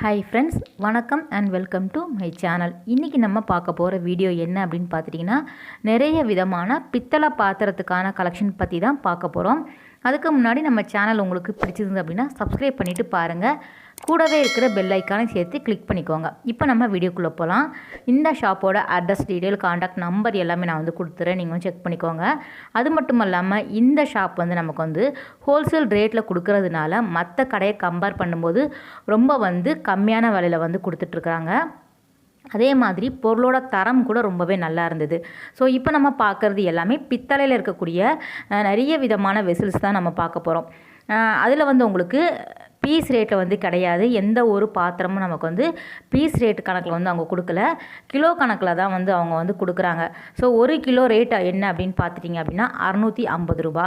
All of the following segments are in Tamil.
ஹாய் ஃப்ரெண்ட்ஸ் வணக்கம் and welcome to my channel இன்றைக்கி நம்ம பார்க்க போகிற வீடியோ என்ன அப்படின்னு பார்த்துட்டிங்கன்னா நிறைய விதமான பித்தளை பாத்திரத்துக்கான கலெக்ஷன் பற்றி தான் பார்க்க போகிறோம் அதுக்கு முன்னாடி நம்ம சேனல் உங்களுக்கு பிடிச்சிருந்து அப்படின்னா சப்ஸ்கிரைப் பண்ணிவிட்டு பாருங்கள் கூடவே இருக்கிற பெல் ஐக்கானை சேர்த்து கிளிக் பண்ணிக்கோங்க. இப்போ நம்ம வீடியோக்குள்ளே போகலாம் இந்த ஷாப்போட அட்ரஸ் டீட்டெயில் காண்டாக்ட் நம்பர் எல்லாமே நான் வந்து கொடுத்துறேன். நீங்கள் வந்து செக் பண்ணிக்கோங்க. அது மட்டும் இல்லாமல் இந்த ஷாப் வந்து நமக்கு வந்து ஹோல்சேல் ரேட்டில் கொடுக்கறதுனால மற்ற கடையை கம்பேர் பண்ணும்போது ரொம்ப வந்து கம்மியான விலையில் வந்து கொடுத்துட்ருக்குறாங்க அதே மாதிரி பொருளோட தரம் கூட ரொம்பவே நல்லா இருந்தது. ஸோ இப்போ நம்ம பார்க்குறது எல்லாமே பித்தளையில் இருக்கக்கூடிய நிறைய விதமான வெசில்ஸ் தான் நம்ம பார்க்க போகிறோம் அதில் வந்து உங்களுக்கு பீஸ் ரேட்டில் வந்து கிடையாது. எந்த ஒரு பாத்திரமும் நமக்கு வந்து பீஸ் ரேட் கணக்கில் வந்து அவங்க கொடுக்கல. கிலோ கணக்கில் தான் வந்து அவங்க வந்து கொடுக்குறாங்க. ஸோ ஒரு கிலோ ரேட் என்ன அப்படின்னு பார்த்துட்டிங்க அப்படின்னா அறநூற்றி ஐம்பது ரூபா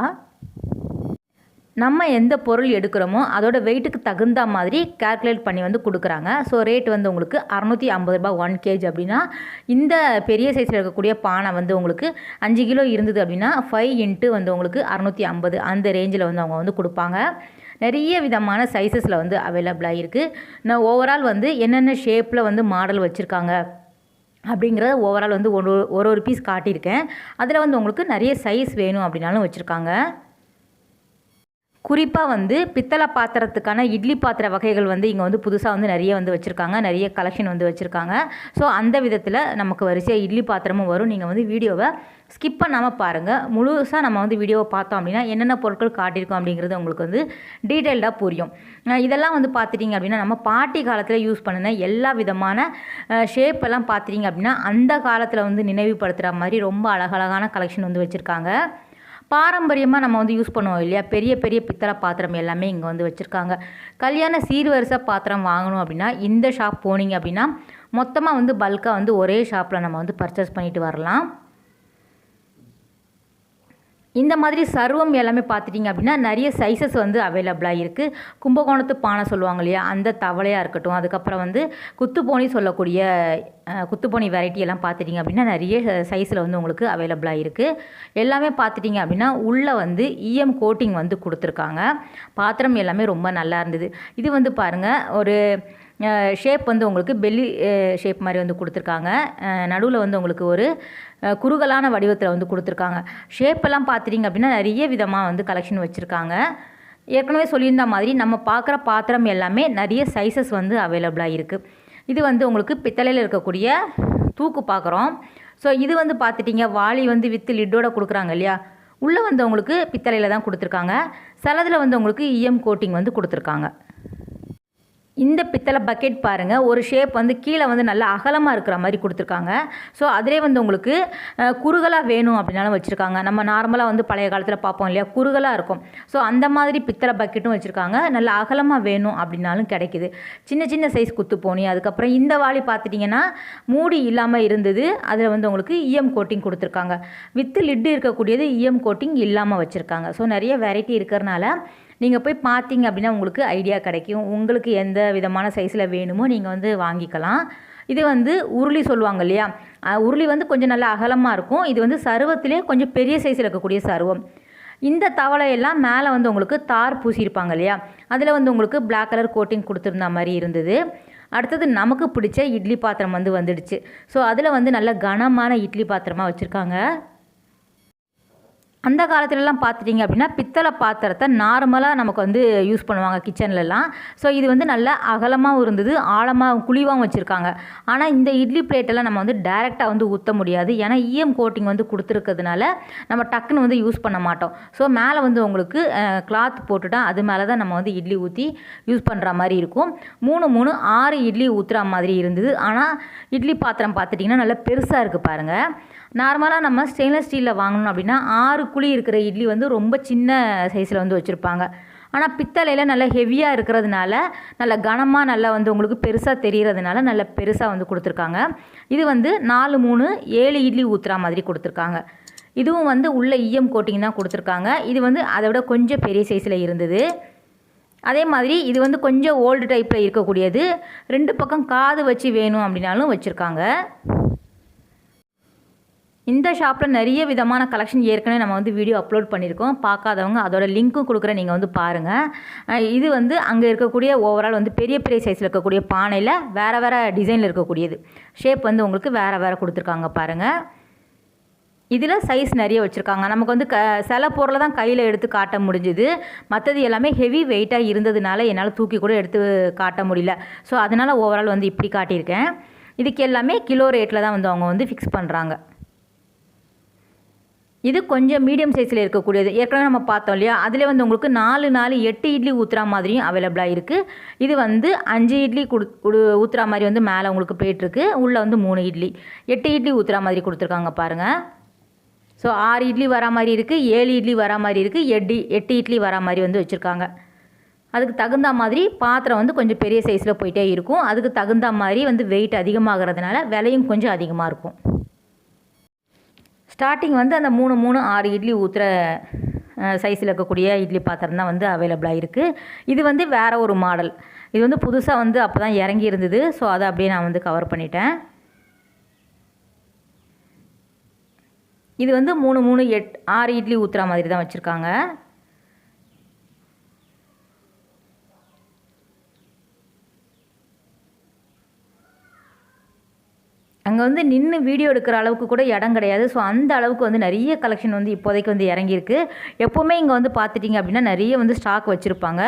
நம்ம எந்த பொருள் எடுக்கிறோமோ அதோட வெயிட்டுக்கு தகுந்த மாதிரி கால்குலேட் பண்ணி வந்து கொடுக்குறாங்க. ஸோ ரேட் வந்து உங்களுக்கு அறநூற்றி ஐம்பது ரூபாய் ஒன் கேஜ் அப்படின்னா இந்த பெரிய சைஸில் இருக்கக்கூடிய பானை வந்து உங்களுக்கு அஞ்சு கிலோ இருந்தது அப்படின்னா ஃபைவ் இன்ட்டு வந்து உங்களுக்கு அறநூற்றி ஐம்பது அந்த ரேஞ்சில் வந்து அவங்க வந்து கொடுப்பாங்க. நிறைய விதமான சைஸஸில் வந்து அவைலபிளாக இருக்குது நான் ஓவரால் வந்து என்னென்ன ஷேப்பில் வந்து மாடல் வச்சுருக்காங்க அப்படிங்கிறத ஓவரால் வந்து ஒரு ஒரு ஒரு பீஸ் காட்டியிருக்கேன். அதில் வந்து உங்களுக்கு நிறைய சைஸ் வேணும் அப்படின்னாலும் வச்சுருக்காங்க. குறிப்பாக வந்து பித்தளை பாத்திரத்துக்கான இட்லி பாத்திர வகைகள் வந்து இங்கே வந்து புதுசாக வந்து நிறைய வந்து வச்சுருக்காங்க. நிறைய கலெக்ஷன் வந்து வச்சுருக்காங்க. ஸோ அந்த விதத்தில் நமக்கு வரிசையாக இட்லி பாத்திரமும் வரும். நீங்கள் வந்து வீடியோவை ஸ்கிப் பண்ணாமல் பாருங்கள் முழுசாக நம்ம வந்து வீடியோவை பார்த்தோம் அப்படின்னா என்னென்ன பொருட்கள் காட்டியிருக்கோம் அப்படிங்கிறது உங்களுக்கு வந்து டீட்டெயில்டாக புரியும். இதெல்லாம் வந்து பார்த்துட்டிங்க அப்படின்னா நம்ம பாட்டி காலத்தில் யூஸ் பண்ணின எல்லா விதமான ஷேப் எல்லாம் பார்த்துட்டிங்க அப்படின்னா அந்த காலத்தில் வந்து நினைவுபடுத்துகிற மாதிரி ரொம்ப அழகழகான கலெக்ஷன் வந்து வச்சுருக்காங்க. பாரம்பரியமாக நம்ம வந்து யூஸ் பண்ணுவோம் இல்லையா? பெரிய பெரிய பித்தளை பாத்திரம் எல்லாமே இங்கே வந்து வச்சுருக்காங்க. கல்யாண சீர்வரிசை பாத்திரம் வாங்கணும் அப்படின்னா இந்த ஷாப் போனீங்க அப்படின்னா மொத்தமாக வந்து பல்காக வந்து ஒரே ஷாப்பில் நம்ம வந்து பர்ச்சேஸ் பண்ணிட்டு வரலாம். இந்த மாதிரி சர்வம் எல்லாமே பார்த்துட்டிங்க அப்படின்னா நிறைய சைஸஸ் வந்து அவைலபிளாக இருக்குது கும்பகோணத்து பானை சொல்லுவாங்க இல்லையா? அந்த தவளையாக இருக்கட்டும். அதுக்கப்புறம் வந்து குத்துப்போனி சொல்லக்கூடிய குத்துப்போனி வெரைட்டி எல்லாம் பார்த்துட்டிங்க அப்படின்னா நிறைய சைஸில் வந்து உங்களுக்கு அவைலபிளாக இருக்குது எல்லாமே பார்த்துட்டிங்க அப்படின்னா உள்ளே வந்து இஎம் கோட்டிங் வந்து கொடுத்துருக்காங்க. பாத்திரம் எல்லாமே ரொம்ப நல்லா இருந்தது. இது வந்து பாருங்கள் ஒரு ஷேப் வந்து உங்களுக்கு பெல்லி ஷேப் மாதிரி வந்து கொடுத்துருக்காங்க. நடுவில் வந்து உங்களுக்கு ஒரு குறுகலான வடிவத்தில் வந்து கொடுத்துருக்காங்க. ஷேப்பெல்லாம் பார்த்துட்டிங்க அப்படின்னா நிறைய விதமாக வந்து கலெக்ஷன் வச்சுருக்காங்க. ஏற்கனவே சொல்லியிருந்த மாதிரி நம்ம பார்க்குற பாத்திரம் எல்லாமே நிறைய சைஸஸ் வந்து அவைலபிளாக இருக்குது இது வந்து உங்களுக்கு பித்தளையில் இருக்கக்கூடிய தூக்கு பார்க்குறோம் ஸோ இது வந்து பார்த்துட்டிங்க வாளி வந்து வித்து லிட்டோட கொடுக்குறாங்க இல்லையா? உள்ளே வந்து உங்களுக்கு பித்தளையில் தான் கொடுத்துருக்காங்க. சிலதில் வந்து உங்களுக்கு இஎம் கோட்டிங் வந்து கொடுத்துருக்காங்க. இந்த பித்தளை பக்கெட் பாருங்கள் ஒரு ஷேப் வந்து கீழே வந்து நல்லா அகலமாக இருக்கிற மாதிரி கொடுத்துருக்காங்க. ஸோ அதிலே வந்து உங்களுக்கு குறுகலாக வேணும் அப்படின்னாலும் வச்சுருக்காங்க. நம்ம நார்மலாக வந்து பழைய காலத்தில் பார்ப்போம் இல்லையா? குறுகலாக இருக்கும். ஸோ அந்த மாதிரி பித்தளை பக்கெட்டும் வச்சுருக்காங்க. நல்லா அகலமாக வேணும் அப்படின்னாலும் கிடைக்குது. சின்ன சின்ன சைஸ் குத்து போனி அதுக்கப்புறம் இந்த வாளி பார்த்துட்டிங்கன்னா மூடி இல்லாமல் இருந்தது. அதில் வந்து உங்களுக்கு இஎம் கோட்டிங் கொடுத்துருக்காங்க. வித்து லிட்டு இருக்கக்கூடியது இஎம் கோட்டிங் இல்லாமல் வச்சுருக்காங்க. ஸோ நிறைய வெரைட்டி இருக்கிறனால நீங்கள் போய் பார்த்தீங்க அப்படின்னா உங்களுக்கு ஐடியா கிடைக்கும். உங்களுக்கு எந்த விதமான சைஸில் வேணுமோ நீங்கள் வந்து வாங்கிக்கலாம். இது வந்து உருளி சொல்லுவாங்க இல்லையா? உருளி வந்து கொஞ்சம் நல்லா அகலமாக இருக்கும். இது வந்து சருவத்திலே கொஞ்சம் பெரிய சைஸில் இருக்கக்கூடிய சருவம். இந்த தவளையெல்லாம் மேலே வந்து உங்களுக்கு தார் பூசியிருப்பாங்க இல்லையா? அதில் வந்து உங்களுக்கு பிளாக் கலர் கோட்டிங் கொடுத்துருந்த மாதிரி இருந்தது. அடுத்தது நமக்கு பிடிச்ச இட்லி பாத்திரம் வந்து வந்துடுச்சு. ஸோ அதில் வந்து நல்ல கனமான இட்லி பாத்திரமாக வச்சுருக்காங்க. அந்த காலத்துலலாம் பார்த்துட்டிங்க அப்படின்னா பித்தளை பாத்திரத்தை நார்மலாக நமக்கு வந்து யூஸ் பண்ணுவாங்க கிச்சன்லலாம் ஸோ இது வந்து நல்லா அகலமாகவும் இருந்தது ஆழமாக குழிவாகவும் வச்சுருக்காங்க. ஆனால் இந்த இட்லி பிளேட்டெல்லாம் நம்ம வந்து டைரெக்டாக வந்து ஊற்ற முடியாது. ஏன்னா இஎம் கோட்டிங் வந்து கொடுத்துருக்கிறதுனால நம்ம டக்குன்னு வந்து யூஸ் பண்ண மாட்டோம். ஸோ மேலே வந்து உங்களுக்கு கிளாத் போட்டுட்டா அது மேலே தான் நம்ம வந்து இட்லி ஊற்றி யூஸ் பண்ணுற மாதிரி இருக்கும். மூணு மூணு ஆறு இட்லி ஊற்றுற மாதிரி இருந்தது. ஆனால் இட்லி பாத்திரம் பார்த்துட்டிங்கன்னா நல்லா பெருசாக இருக்குது பாருங்கள் நார்மலாக நம்ம ஸ்டெயின்லெஸ் ஸ்டீலில் வாங்கணும் அப்படின்னா ஆறு குழி இருக்கிற இட்லி வந்து ரொம்ப சின்ன சைஸில் வந்து வச்சுருப்பாங்க. ஆனால் பித்தளையில் நல்லா ஹெவியாக இருக்கிறதுனால நல்ல கனமாக நல்லா வந்து உங்களுக்கு பெருசாக தெரிகிறதுனால நல்ல பெருசாக வந்து கொடுத்துருக்காங்க. இது வந்து நாலு மூணு ஏழு இட்லி ஊற்றுற மாதிரி கொடுத்துருக்காங்க. இதுவும் வந்து உள்ள இஎம் கோட்டிங் தான் கொடுத்துருக்காங்க. இது வந்து அதை விட கொஞ்சம் பெரிய சைஸில் இருந்தது. அதே மாதிரி இது வந்து கொஞ்சம் ஓல்டு டைப்பில் இருக்கக்கூடியது. ரெண்டு பக்கம் காது வச்சு வேணும் அப்படின்னாலும் வச்சுருக்காங்க. இந்த ஷாப்பில் நிறைய விதமான கலெக்ஷன் ஏற்கனவே நம்ம வந்து வீடியோ அப்லோட் பண்ணியிருக்கோம். பார்க்காதவங்க அதோட லிங்க்கும் கொடுக்குறேன் நீங்கள் வந்து பாருங்கள் இது வந்து அங்கே இருக்கக்கூடிய ஓவரால் வந்து பெரிய பெரிய சைஸில் இருக்கக்கூடிய பானையில் வேறு வேறு டிசைனில் இருக்கக்கூடியது. ஷேப் வந்து உங்களுக்கு வேறு வேறு கொடுத்துருக்காங்க பாருங்கள் இதில் சைஸ் நிறைய வச்சுருக்காங்க. நமக்கு வந்து க சில பொருளை தான் கையில் எடுத்து காட்ட முடிஞ்சுது. மற்றது எல்லாமே ஹெவி வெயிட்டாக இருந்ததுனால என்னால் தூக்கி கூட எடுத்து காட்ட முடியல. ஸோ அதனால் ஓவரால் வந்து இப்படி காட்டியிருக்கேன். இதுக்கு எல்லாமே கிலோ ரேட்டில் தான் வந்து அவங்க வந்து ஃபிக்ஸ் பண்ணுறாங்க இது கொஞ்சம் மீடியம் சைஸில் இருக்கக்கூடியது. ஏற்கனவே நம்ம பார்த்தோம் இல்லையா? அதில் வந்து உங்களுக்கு நாலு நாலு எட்டு இட்லி ஊற்றுற மாதிரியும் அவைலபிளாக இருக்குது இது வந்து அஞ்சு இட்லி கொடு ஊற்றுற மாதிரி வந்து மேலே உங்களுக்கு போயிட்டுருக்கு உள்ளே வந்து மூணு இட்லி. எட்டு இட்லி ஊற்றுற மாதிரி கொடுத்துருக்காங்க பாருங்கள் ஸோ ஆறு இட்லி வரா மாதிரி இருக்குது ஏழு இட்லி வரா மாதிரி இருக்குது எட்டு எட்டு இட்லி வரா மாதிரி வந்து வச்சுருக்காங்க. அதுக்கு தகுந்த மாதிரி பாத்திரம் வந்து கொஞ்சம் பெரிய சைஸில் போயிட்டே இருக்கும். அதுக்கு தகுந்த மாதிரி வந்து வெயிட் அதிகமாகிறதுனால விலையும் கொஞ்சம் அதிகமாக இருக்கும். ஸ்டார்டிங் வந்து அந்த மூணு மூணு ஆறு இட்லி ஊற்றுற சைஸில் இருக்கக்கூடிய இட்லி பாத்திரம் தான் வந்து அவைலபிளாக இருக்குது இது வந்து வேறு ஒரு மாடல் இது வந்து புதுசாக வந்து அப்போ தான் இறங்கி இருந்தது. ஸோ அதை அப்படியே நான் வந்து கவர் பண்ணிட்டேன். இது வந்து மூணு மூணு எட் ஆறு இட்லி ஊற்றுற மாதிரி தான் வச்சுருக்காங்க. அங்கே வந்து நின்று வீடியோ எடுக்கிற அளவுக்கு கூட இடம் கிடையாது. ஸோ அந்த அளவுக்கு வந்து நிறைய கலெக்ஷன் வந்து இப்போதைக்கு வந்து இறங்கியிருக்கு. எப்போவுமே இங்கே வந்து பார்த்துட்டிங்க அப்படின்னா நிறைய வந்து ஸ்டாக் வச்சுருப்பாங்க.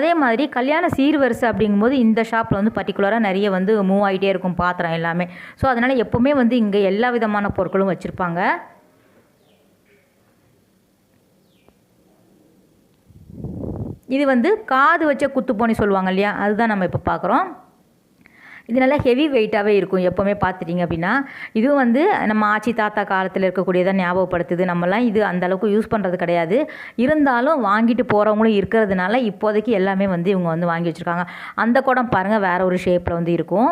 அதே மாதிரி கல்யாண சீர்வரிசை அப்படிங்கும்போது இந்த ஷாப்பில் வந்து பர்டிகுலராக நிறைய வந்து மூவ் ஆகிட்டே இருக்கும் பாத்திரம் எல்லாமே. ஸோ அதனால் எப்போவுமே வந்து இங்கே எல்லா விதமான பொருட்களும் வச்சுருப்பாங்க. இது வந்து காது வச்ச குத்துப்போனி சொல்லுவாங்க இல்லையா? அதுதான் நம்ம இப்போ பார்க்குறோம். இது நல்லா ஹெவி வெயிட்டாகவே இருக்கும் எப்போவுமே பார்த்துட்டிங்க அப்படின்னா. இதுவும் வந்து நம்ம ஆச்சி தாத்தா காலத்தில் இருக்கக்கூடியதாக ஞாபகப்படுத்துது. நம்மலாம் இது அந்த அளவுக்கு யூஸ் பண்ணுறது கிடையாது. இருந்தாலும் வாங்கிட்டு போகிறவங்களும் இருக்கிறதுனால இப்போதைக்கு எல்லாமே வந்து இவங்க வந்து வாங்கி வச்சுருக்காங்க. அந்த குடம் பாருங்கள் வேறு ஒரு ஷேப்பில் வந்து இருக்கும்.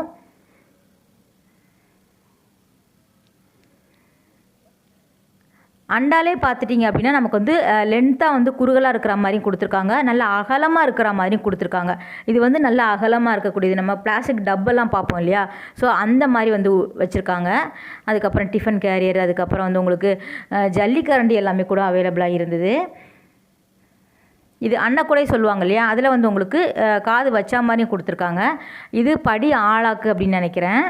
அண்டாலே பார்த்துட்டிங்க அப்படின்னா நமக்கு வந்து லென்த்தாக வந்து குறுகலாக இருக்கிற மாதிரியும் கொடுத்துருக்காங்க. நல்ல அகலமாக இருக்கிற மாதிரியும் கொடுத்துருக்காங்க. இது வந்து நல்ல அகலமாக இருக்கக்கூடியது. நம்ம பிளாஸ்டிக் டப்பெல்லாம் பார்ப்போம் இல்லையா? ஸோ அந்த மாதிரி வந்து வச்சுருக்காங்க. அதுக்கப்புறம் டிஃபன் கேரியர் அதுக்கப்புறம் வந்து உங்களுக்கு ஜல்லிக்கரண்டி எல்லாமே கூட அவைலபிளாக இருந்தது. இது அன்னக்குடை சொல்லுவாங்க இல்லையா? அதில் வந்து உங்களுக்கு காது வச்சா மாதிரியும் கொடுத்துருக்காங்க. இது படி ஆளாக்கு அப்படின்னு நினைக்கிறேன்.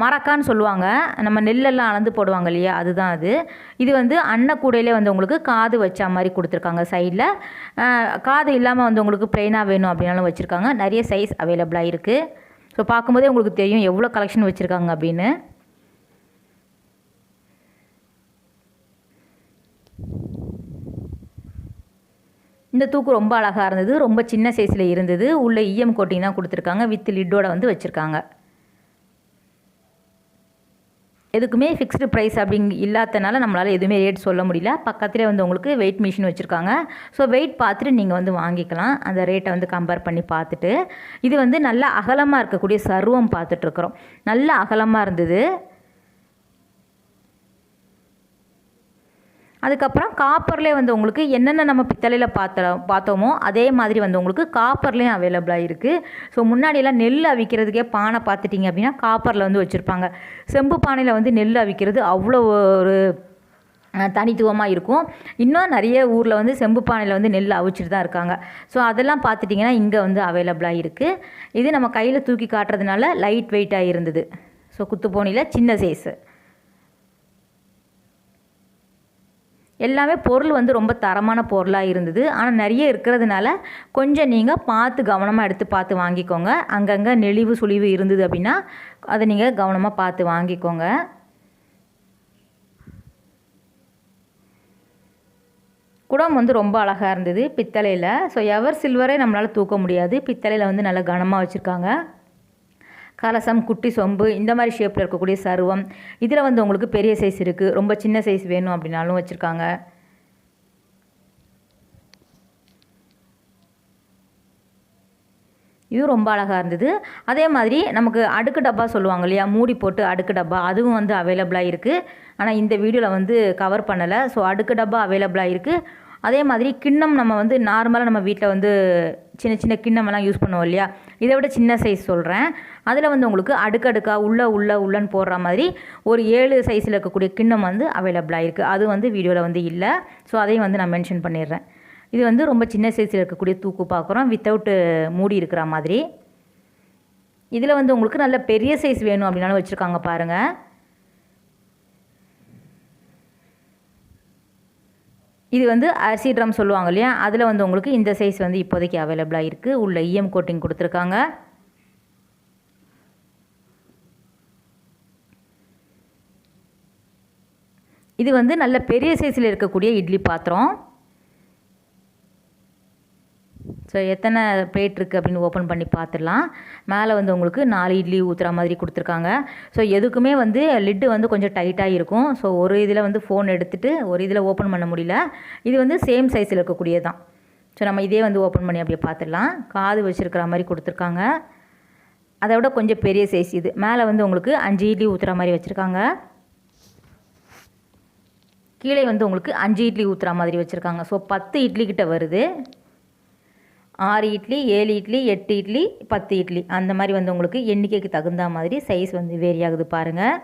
மரக்கான்னு சொல்லுவாங்க. நம்ம நெல்லெல்லாம் அளந்து போடுவாங்க இல்லையா? அதுதான் அது. இது வந்து அன்னக்கூடையிலே வந்து உங்களுக்கு காது வச்ச மாதிரி கொடுத்துருக்காங்க சைடில் காது இல்லாமல் வந்து உங்களுக்கு ப்ளைனாக வேணும் அப்படின்னாலும் வச்சுருக்காங்க. நிறைய சைஸ் அவைலபிளாக இருக்குது ஸோ பார்க்கும்போதே உங்களுக்கு தெரியும் எவ்வளோ கலெக்ஷன் வச்சுருக்காங்க அப்படின்னு. இந்த தூக்கு ரொம்ப அழகாக இருந்தது. ரொம்ப சின்ன சைஸில் இருந்தது. உள்ளே இஎம் கோட்டிங் தான் கொடுத்துருக்காங்க. வித் லிட்டோட வந்து வச்சுருக்காங்க. எதுக்குமே ஃபிக்ஸ்டு ப்ரைஸ் அப்படிங்க இல்லாதனால நம்மளால் எதுவுமே ரேட் சொல்ல முடியல. பக்கத்துலேயே வந்து உங்களுக்கு வெயிட் மிஷின் வச்சுருக்காங்க. ஸோ வெயிட் பார்த்துட்டு நீங்கள் வந்து வாங்கிக்கலாம். அந்த ரேட்டை வந்து கம்பேர் பண்ணி பார்த்துட்டு. இது வந்து நல்ல அகலமாக இருக்கக்கூடிய சர்வம் பார்த்துட்ருக்குறோம் நல்ல அகலமாக இருந்தது. அதுக்கப்புறம் காப்பர்லேயே வந்து உங்களுக்கு என்னென்ன நம்ம பித்தளையில் பார்த்த பார்த்தோமோ அதே மாதிரி வந்து உங்களுக்கு காப்பர்லேயும் அவைலபிளாக இருக்குது ஸோ முன்னாடியெல்லாம் நெல் அவிக்கிறதுக்கே பானை பார்த்துட்டிங்க அப்படின்னா காப்பரில் வந்து வச்சுருப்பாங்க. செம்பு பானையில் வந்து நெல் அவிக்கிறது அவ்வளோ ஒரு தனித்துவமாக இருக்கும். இன்னும் நிறைய ஊரில் வந்து செம்பு பானையில் வந்து நெல் அவிச்சிட்டு தான் இருக்காங்க. ஸோ அதெல்லாம் பார்த்துட்டிங்கன்னா இங்கே வந்து அவைலபிளாக இருக்குது இது நம்ம கையில் தூக்கி காட்டுறதுனால லைட் வெயிட்டாக இருந்தது. ஸோ குத்துப்போனியில் சின்ன சைஸு எல்லாமே பொருள் வந்து ரொம்ப தரமான பொருளாக இருந்தது. ஆனால் நிறைய இருக்கிறதுனால கொஞ்சம் நீங்கள் பார்த்து கவனமாக எடுத்து பார்த்து வாங்கிக்கோங்க. அங்கங்கே நெளிவு சுழிவு இருந்தது அப்படின்னா அதை நீங்கள் கவனமாக பார்த்து வாங்கிக்கோங்க. குடம் வந்து ரொம்ப அழகாக இருந்தது பித்தளையில். ஸோ எவர் சில்வரே நம்மளால் தூக்க முடியாது. பித்தளையில் வந்து நல்லா கனமாக வச்சுருக்காங்க. கலசம் குட்டி சொம்பு இந்த மாதிரி ஷேப்பில் இருக்கக்கூடிய சருவம் இதில் வந்து உங்களுக்கு பெரிய சைஸ் இருக்குது ரொம்ப சின்ன சைஸ் வேணும் அப்படின்னாலும் வச்சுருக்காங்க. இதுவும் ரொம்ப அழகாக இருந்தது. அதே மாதிரி நமக்கு அடுக்கு டப்பா சொல்லுவாங்க இல்லையா? மூடி போட்டு அடுக்கு டப்பா. அதுவும் வந்து அவைலபிளாக இருக்குது ஆனால் இந்த வீடியோவில் வந்து கவர் பண்ணலை. ஸோ அடுக்கு டப்பா அவைலபிளாக இருக்குது அதே மாதிரி கிண்ணம் நம்ம வந்து நார்மலாக நம்ம வீட்டில் வந்து சின்ன சின்ன கிண்ணமெல்லாம் யூஸ் பண்ணுவோம் இல்லையா? இதை விட சின்ன சைஸ் சொல்கிறேன் அதில் வந்து உங்களுக்கு அடுக்கடுக்காக உள்ள உள்ள உள்ளன்னு போடுற மாதிரி ஒரு ஏழு சைஸில் இருக்கக்கூடிய கிண்ணம் வந்து அவைலபிளாக இருக்குது அது வந்து வீடியோவில் வந்து இல்லை. ஸோ அதையும் வந்து நான் மென்ஷன் பண்ணிடுறேன். இது வந்து ரொம்ப சின்ன சைஸில் இருக்கக்கூடிய தூக்கு பார்க்குறோம் வித்தவுட்டு மூடி இருக்கிற மாதிரி. இதில் வந்து உங்களுக்கு நல்ல பெரிய சைஸ் வேணும் அப்படின்னாலும் வச்சுருக்காங்க பாருங்கள் இது வந்து அரிசி ட்ரம் சொல்லுவாங்க இல்லையா? அதில் வந்து உங்களுக்கு இந்த சைஸ் வந்து இப்போதைக்கு அவைலபிளாக இருக்குது உள்ள இஎம் கோட்டிங் கொடுத்துருக்காங்க. இது வந்து நல்ல பெரிய சைஸில் இருக்கக்கூடிய இட்லி பாத்திரம். ஸோ எத்தனை பிளேட் இருக்குது அப்படின்னு ஓப்பன் பண்ணி பார்த்துடலாம். மேலே வந்து உங்களுக்கு நாலு இட்லி ஊற்றுற மாதிரி கொடுத்துருக்காங்க. ஸோ எதுக்குமே வந்து லிட்டு வந்து கொஞ்சம் டைட்டாக இருக்கும். ஸோ ஒரு இதில் வந்து ஃபோன் எடுத்துகிட்டு ஒரு இதில் ஓப்பன் பண்ண முடியல. இது வந்து சேம் சைஸில் இருக்கக்கூடியது தான் ஸோ நம்ம இதே வந்து ஓப்பன் பண்ணி அப்படியே பார்த்துடலாம். காது வச்சுருக்கிற மாதிரி கொடுத்துருக்காங்க. அதை விட கொஞ்சம் பெரிய சைஸ் இது. மேலே வந்து உங்களுக்கு அஞ்சு இட்லி ஊற்றுற மாதிரி வச்சுருக்காங்க. கீழே வந்து உங்களுக்கு அஞ்சு இட்லி ஊற்றுற மாதிரி வச்சுருக்காங்க. ஸோ பத்து இட்லி கிட்ட வருது. ஆறு இட்லி ஏழு இட்லி எட்டு இட்லி பத்து இட்லி. அந்த மாதிரி வந்து உங்களுக்கு எண்ணிக்கைக்கு தகுந்த மாதிரி சைஸ் வந்து வேரி ஆகுது பாருங்கள்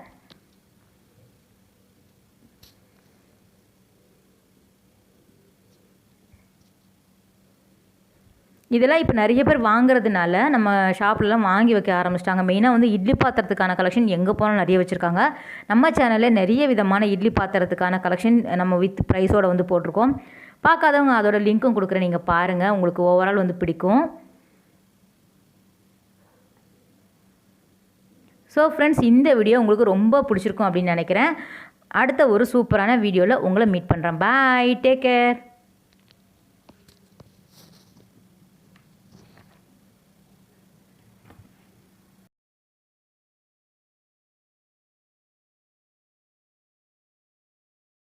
இதெல்லாம் இப்போ நிறைய பேர் வாங்குறதுனால நம்ம ஷாப்லலாம் வாங்கி வைக்க ஆரம்பிச்சிட்டாங்க. மெயினாக வந்து இட்லி பாத்திரத்துக்கான கலெக்ஷன் எங்கே போனாலும் நிறைய வச்சுருக்காங்க. நம்ம சேனலில் நிறைய விதமான இட்லி பாத்திரத்துக்கான கலெக்ஷன் நம்ம வித் ப்ரைஸோட வந்து போட்டிருக்கோம். பார்க்காதவங்க அதோட லிங்க்கும் கொடுக்குறேன். நீங்கள் பாருங்கள் உங்களுக்கு ஓவரால் வந்து பிடிக்கும். ஸோ ஃப்ரெண்ட்ஸ் இந்த வீடியோ உங்களுக்கு ரொம்ப பிடிச்சிருக்கும் அப்படின்னு நினைக்கிறேன். அடுத்த ஒரு சூப்பரான வீடியோவில் உங்களை மீட் பண்ணுறேன் பாய் டேக் கேர்